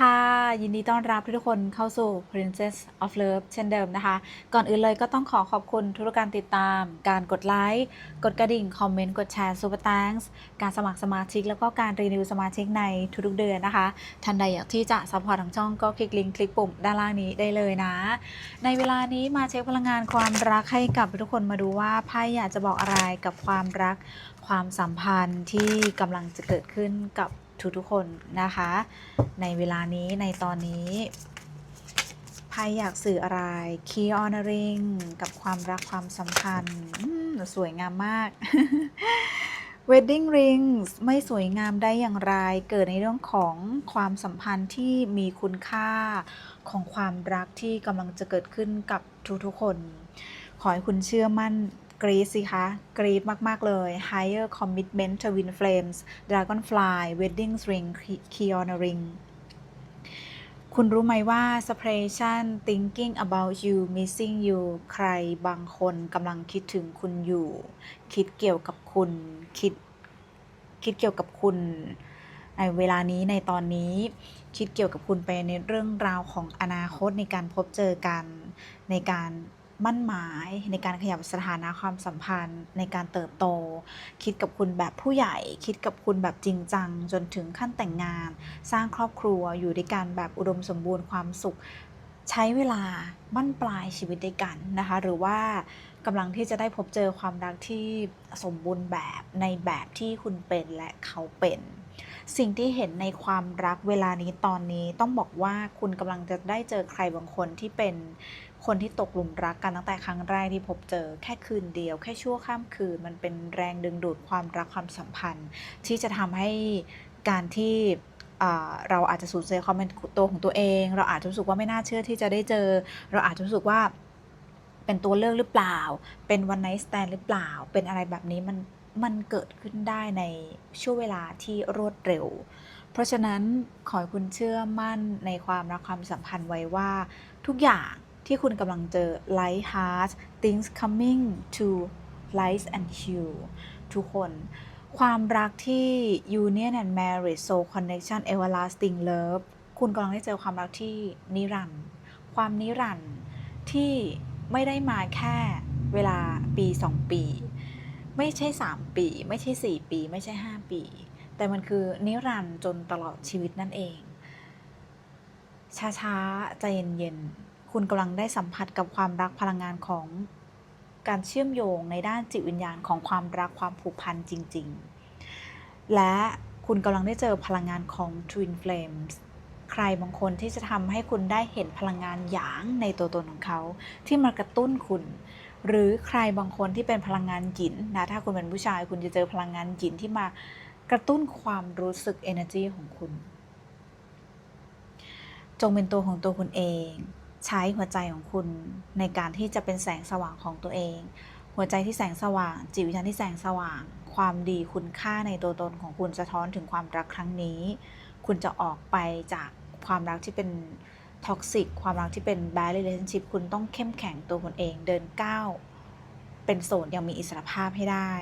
ค่ะ ยินดีต้อนรับทุกคนเข้าสู่ Princess of Love เช่นเดิมนะคะ ก่อนอื่นเลยก็ต้องขอขอบคุณทุกการติดตาม การกดไลค์ กดกระดิ่ง คอมเมนต์ กดแชร์ Super Thanks การสมัครสมาชิก แล้วก็การรีวิวสมาชิกในทุกๆเดือนนะคะ ท่านใดอยากที่จะซัพพอร์ตทางช่องก็คลิกลิงก์คลิกปุ่มด้านล่างนี้ได้เลยนะ ในเวลานี้มาเช็คพลังงานความรักให้กับทุกคนมาดูว่าไพ่อยากจะบอกอะไรกับความรักความสัมพันธ์ที่กำลังจะเกิดขึ้นกับ ทุกๆคนนะคะ ในเวลานี้ในตอนนี้ไพ่อยากสื่ออะไร Key on a ring กับความรักความสัมพันธ์สวยงามมาก Wedding rings ไม่สวยงามได้อย่างไร เกิดในเรื่องของความสัมพันธ์ที่มีคุณค่าของความรักที่กำลังจะเกิดขึ้นกับทุกๆคน ขอให้คุณเชื่อมั่น กรีดสิคะ กรีดมาก ๆ เลย higher commitment twin flames dragonfly wedding ring key on a ring คุณรู้ไหมว่า separation thinking about you missing you ใครบางคนกำลังคิดถึงคุณอยู่ คิดเกี่ยวกับคุณคิดคิดเกี่ยวกับคุณในเวลานี้ในตอนนี้ คิดเกี่ยวกับคุณไปในเรื่องราวของอนาคตในการพบเจอกันในการ มั่นหมายในการขยับสถานะความสัมพันธ์ ในการเติบโต คิดกับคุณแบบผู้ใหญ่ คิดกับคุณแบบจริงจัง จนถึงขั้นแต่งงาน สร้างครอบครัวอยู่ด้วยกันแบบอุดมสมบูรณ์ความสุข ใช้เวลาบั้นปลายชีวิตด้วยกันนะคะ หรือว่ากำลังที่จะได้พบเจอความรักที่สมบูรณ์แบบในแบบที่คุณเป็นและเขาเป็น สิ่งที่เห็นในความรักเวลานี้ตอนนี้ต้องบอกว่าคุณกำลังจะได้เจอใครบางคนที่เป็นคนที่ตกหลุมรักกันตั้งแต่ครั้งแรกที่พบเจอแค่คืนเดียว แค่ชั่วข้ามคืน มันเป็นแรงดึงดูดความรักความสัมพันธ์ ที่จะทำให้การที่เราอาจจะสูญเสียความเป็นตัวของตัวเอง เราอาจจะรู้สึกว่าไม่น่าเชื่อที่จะได้เจอ เราอาจจะรู้สึกว่าเป็นตัวเลือกหรือเปล่า เป็นวันไน t ์สแตนหรือเปล่า เป็นอะไรแบบนี้มัน มันเกิดขึ้นได้ในช่วงเวลาที่รวดเร็ว เพราะฉะนั้นขอให้คุณเชื่อมั่นในความรักความสัมพันธ์ไว้ว่า ทุกอย่างที่คุณกำลังเจอ light heart things coming to light and hue ทุกคนความรักที่ union and marriage soul connection everlasting love คุณกำลังได้เจอความรักที่นิรันด์ความนิรันด์ที่ไม่ได้มาแค่เวลาปี 2 ปี ไม่ใช่ 3 ปี ไม่ใช่ 4 ปี ไม่ใช่ 5 ปี แต่มันคือนิรันดร์จนตลอดชีวิตนั่นเอง ช้าๆ ใจเย็นๆ คุณกำลังได้สัมผัสกับความรักพลังงานของการเชื่อมโยงในด้านจิตวิญญาณของความรักความผูกพันจริง ๆ และคุณกำลังได้เจอพลังงานของ Twin Flames ใครบางคนที่จะทำให้คุณได้เห็นพลังงานหยางในตัวตนของเขา ที่มากระตุ้นคุณ หรือใครบางคนที่เป็นพลังงานหยินนะถ้าคุณเป็นผู้ชายคุณจะเจอพลังงานหยินที่มากระตุ้นความรู้สึก energy ของคุณ จงเป็นตัวของตัวคุณเอง ใช้หัวใจของคุณในการที่จะเป็นแสงสว่างของตัวเอง หัวใจที่แสงสว่าง จิตวิญญาณที่แสงสว่าง ความดีคุณค่าในตัวตนของคุณสะท้อนถึงความรักครั้งนี้ คุณจะออกไปจากความรักที่เป็น ท็อกซิกความรักที่เป็น bad relationship คุณต้องเข้มแข็งตัวคุณเองเดินก้าวเป็นโสดอย่างมีอิสรภาพให้ได้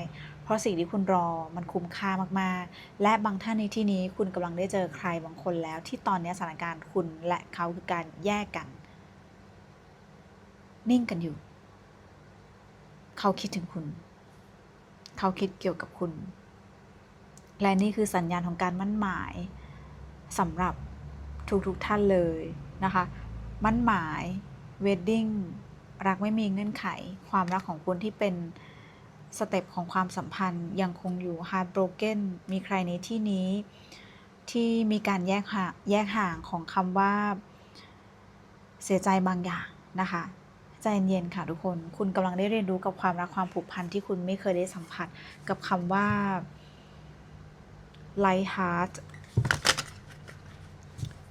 เพราะสิ่งที่คุณรอมันคุ้มค่ามากๆ และบางท่านในที่นี้คุณกำลังได้เจอใครบางคนแล้ว ที่ตอนนี้สถานการณ์คุณและเขาคือการแยกกัน นิ่งกันอยู่ เขาคิดถึงคุณ เขาคิดเกี่ยวกับคุณ และนี่คือสัญญาณของการมั่นหมายสำหรับทุกๆทท่านเลย นะคะมั่นหมาย wedding รักไม่มีเงื่อนไข ความรักของคุณที่เป็นสเต็ปของความสัมพันธ์ยังคงอยู่ heartbroken มีใครในที่นี้ ที่มีการแยกห่างแยกห่างของคำว่า เสียใจบางอย่างนะคะ ใจเย็นๆค่ะทุกคน คุณกำลังได้เรียนรู้กับความรักความผูกพันที่คุณไม่เคยได้สัมผัส กับคำว่า light heart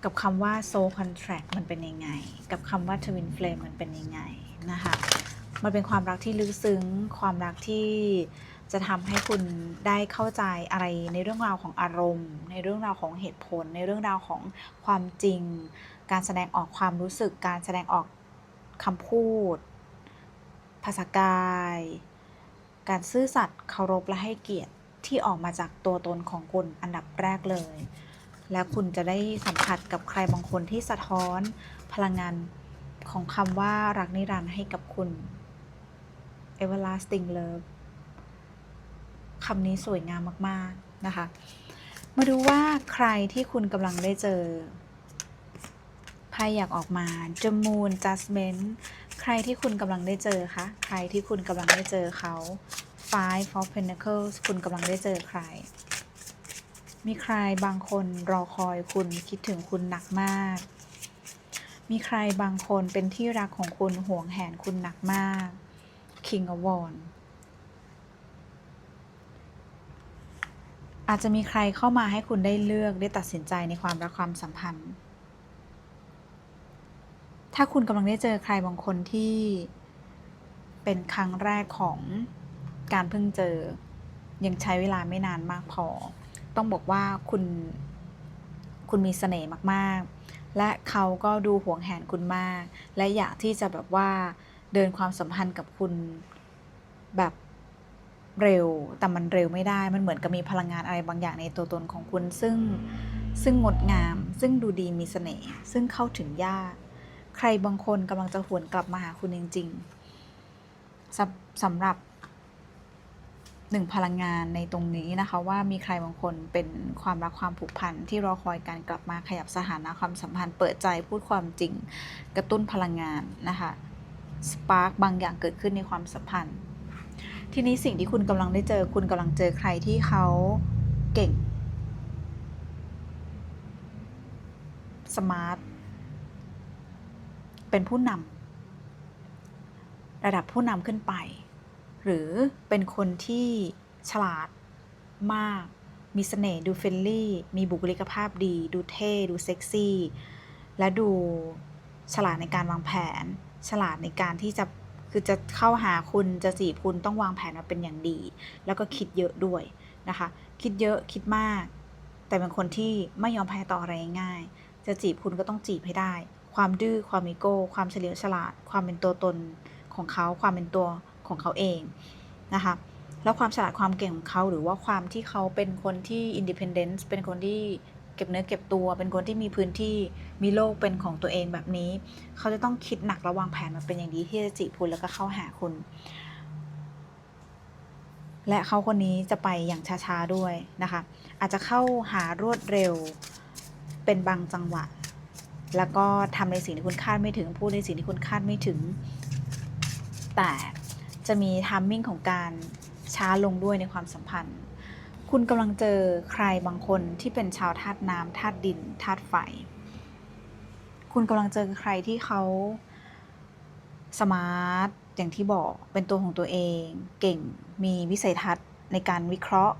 กับคำว่า soul contract มันเป็นยังไง กับคำว่า twin flame มันเป็นยังไงนะคะ มันเป็นความรักที่ลึกซึ้ง ความรักที่จะทำให้คุณได้เข้าใจอะไรในเรื่องราวของอารมณ์ ในเรื่องราวของเหตุผล ในเรื่องราวของความจริง การแสดงออกความรู้สึก การแสดงออกคำพูด ภาษากาย การซื่อสัตย์เคารพและให้เกียรติที่ออกมาจากตัวตนของคุณอันดับแรกเลย และคุณจะได้สัมผัสกับใครบางคนที่สะท้อนพลังงานของคำว่ารักนิรันดร์ให้กับคุณ everlasting love คำนี้สวยงามมาก ๆ นะคะ มาดูว่าใครที่คุณกำลังได้เจอไพ่อยากออกมา The Moon Judgment ใครที่คุณกำลังได้เจอคะ ใครที่คุณกำลังได้เจอเขา Five of Pentacles คุณกำลังได้เจอใคร มีใครบางคนรอคอยคุณคิดถึงคุณหนักมาก มีใครบางคนเป็นที่รักของคุณห่วงแหนคุณหนักมาก King of Wands อาจจะมีใครเข้ามาให้คุณได้เลือกได้ตัดสินใจในความรักความสัมพันธ์ ถ้าคุณกำลังได้เจอใครบางคนที่เป็นครั้งแรกของการเพิ่งเจอ ยังใช้เวลาไม่นานมากพอ ต้องบอกว่าคุณคุณมีเสน่ห์มากๆ และเขาก็ดูห่วงแหนคุณมาก และอยากที่จะแบบว่าเดินความสัมพันธ์กับคุณแบบเร็ว แต่มันเร็วไม่ได้ มันเหมือนกับมีพลังงานอะไรบางอย่างในตัวตนของคุณ ซึ่งซึ่งงดงาม ซึ่งดูดีมีเสน่ห์ ซึ่งเข้าถึงยาก ใครบางคนกำลังจะหวนกลับมาหาคุณจริงๆสำสำหรับ หนึ่งพลังงานในตรงนี้นะคะ ว่ามีใครบางคนเป็นความรักความผูกพันที่รอคอยการกลับมาขยับสถานะความสัมพันธ์เปิดใจพูดความจริงกระตุ้นพลังงานนะคะสปาร์กบางอย่างเกิดขึ้นในความสัมพันธ์ ทีนี้สิ่งที่คุณกำลังได้เจอคุณกำลังเจอใครที่เขาเก่งสมาร์ทเป็นผู้นำระดับผู้นำขึ้นไป หรือเป็นคนที่ฉลาดมาก มีเสน่ห์ดูเฟรนลี่ มีบุคลิกภาพดี ดูเท่ ดูเซ็กซี่ และดูฉลาดในการวางแผน ฉลาดในการที่จะคือจะเข้าหาคุณจะจีบคุณต้องวางแผนมาเป็นอย่างดี แล้วก็คิดเยอะด้วยนะคะ คิดเยอะคิดมาก แต่เป็นคนที่ไม่ยอมแพ้ต่ออะไรง่าย จะจีบคุณก็ต้องจีบให้ได้ ความดื้อความอีโก้ ความเฉลียวฉลาด ความเป็นตัวตนของเขาความเป็นตัว ของเขาเองนะคะแล้วความฉลาดความเก่งของเขาหรือว่าความที่เขาเป็นคนที่อินดิเพนเดนซ์เป็นคนที่เก็บเนื้อเก็บตัว เป็นคนที่มีพื้นที่มีโลกเป็นของตัวเองแบบนี้ เขาจะต้องคิดหนักระวางแผนมาเป็นอย่างดีที่จะจีบคุณแล้วก็เข้าหาคุณ และเขาคนนี้จะไปอย่างช้าๆด้วยนะคะ อาจจะเข้าหารวดเร็วเป็นบางจังหวะ แล้วก็ทำในสิ่งที่คุณคาดไม่ถึงพูดในสิ่งที่คุณคาดไม่ถึง แต่ จะมีทัมมิ่งของการช้าลงด้วยในความสัมพันธ์ คุณกำลังเจอใครบางคนที่เป็นชาวธาตุน้ำธาตุดินธาตุไฟ คุณกำลังเจอใครที่เขาสมาร์ทอย่างที่บอกเป็นตัวของตัวเอง เก่งมีวิสัยทัศน์ในการวิเคราะห์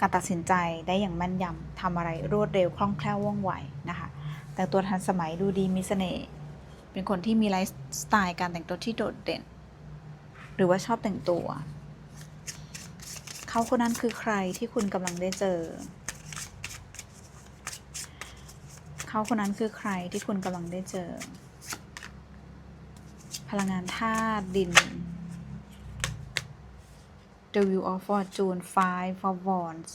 การตัดสินใจได้อย่างแม่นยำทำอะไรรวดเร็วคล่องแคล่วว่องไวนะคะ แต่งตัวทันสมัยดูดีมีเสน่ห์เป็นคนที่มีไลฟ์สไตล์การแต่งตัวที่โดดเด่น รือว่าชอบแต่งตัว เขาคนนั้นคือใครที่คุณกำลังได้เจอ เขาคนนั้นคือใครที่คุณกำลังได้เจอ พลังงานธาตุดิน The Wheel of Fortune Five of Wands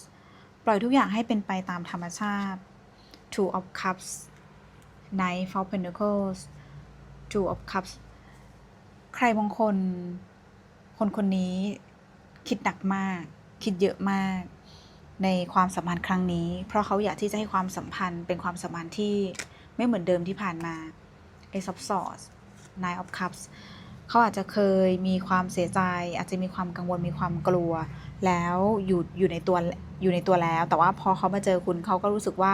ปล่อยทุกอย่างให้เป็นไปตามธรรมชาติ Two of Cups Knight of Pentacles Two of Cups ใครบางคน คนคนนี้คิดหนักมาก คิดเยอะมาก ในความสัมพันธ์ครั้งนี้ เพราะเขาอยากที่จะให้ความสัมพันธ์เป็นความสัมพันธ์ที่ไม่เหมือนเดิมที่ผ่านมา Ace of Swords Nine of Cups เขาอาจจะเคยมีความเสียใจ อาจจะมีความกังวลมีความกลัว แล้วอยู่อยู่ในตัวอยู่ในตัวแล้ว แต่ว่าพอเขามาเจอคุณเขาก็รู้สึกว่า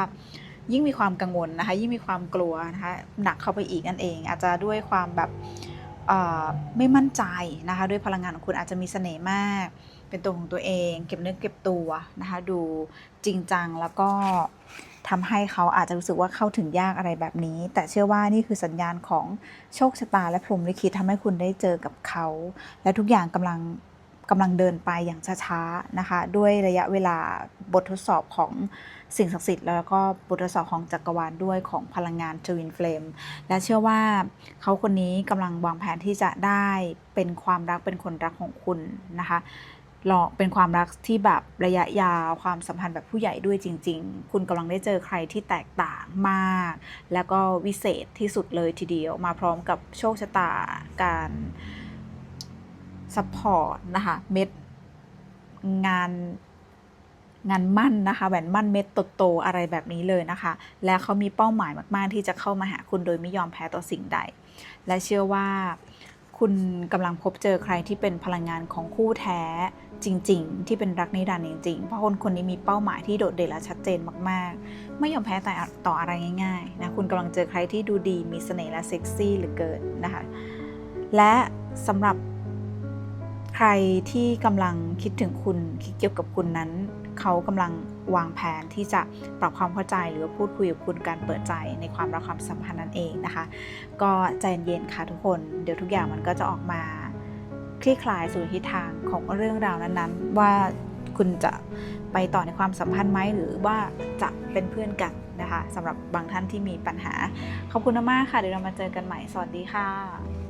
ยิ่งมีความกังวลนะคะ ยิ่งมีความกลัวนะคะหนักเข้าไปอีกนั่นเอง อาจจะด้วยความแบบ ไม่มั่นใจนะคะด้วยพลังงานของคุณอาจจะมีเสน่ห์มาก เป็นตัวของตัวเอง เก็บเนื้อเก็บตัวนะคะดูจริงจังแล้วก็ทำให้เขาอาจจะรู้สึกว่าเข้าถึงยากอะไรแบบนี้ แต่เชื่อว่านี่คือสัญญาณของโชคชะตาและพรหมลิขิตทำให้คุณได้เจอกับเขา และทุกอย่างกำลัง กำลังเดินไปอย่างช้าๆนะคะ ด้วยระยะเวลาบททดสอบของสิ่งศักดิ์สิทธิ์แล้วก็บททดสอบของจักรวาลด้วยของพลังงานทวินเฟลมและเชื่อว่าเขาคนนี้กำลังวางแผนที่จะได้เป็นความรักเป็นคนรักของคุณนะคะลองเป็นความรักที่แบบระยะยาวความสัมพันธ์แบบผู้ใหญ่ด้วยจริง ๆ คุณกำลังได้เจอใครที่แตกต่างมาก แล้วก็วิเศษที่สุดเลยทีเดียวมาพร้อมกับโชคชะตาการ ซัพพอร์ตนะคะเม็ดงานงานมั่นนะคะแหวนมั่นเม็ดโตๆอะไรแบบนี้เลยนะคะ และเขามีเป้าหมายมาก ๆ ที่จะเข้ามาหาคุณโดยไม่ยอมแพ้ต่อสิ่งใด และเชื่อว่าคุณกำลังพบเจอใครที่เป็นพลังงานของคู่แท้จริง ๆ ที่เป็นรักนิรันดร์จริง ๆ เพราะคนคนนี้มีเป้าหมายที่โดดเด่นและชัดเจนมาก ๆ ไม่ยอมแพ้แต่ต่ออะไรง่ายๆนะคุณกำลังเจอใครที่ดูดีมีเสน่ห์และเซ็กซี่เหลือเกินนะคะและสำหรับ ใครที่กำลังคิดถึงคุณคิดเกี่ยวกับคุณนั้น เขากำลังวางแผนที่จะปรับความเข้าใจหรือว่าพูดคุยกับคุณการเปิดใจในความรักความสัมพันธ์นั่นเองนะคะ ก็ใจเย็นๆค่ะทุกคนเดี๋ยวทุกอย่างมันก็จะออกมาคลี่คลายสู่ทิศทางของเรื่องราวนั้นๆ ว่าคุณจะไปต่อในความสัมพันธ์ไหมหรือว่าจะเป็นเพื่อนกันนะคะสำหรับบางท่านที่มีปัญหา ขอบคุณมากค่ะเดี๋ยวเรามาเจอกันใหม่สวัสดีค่ะ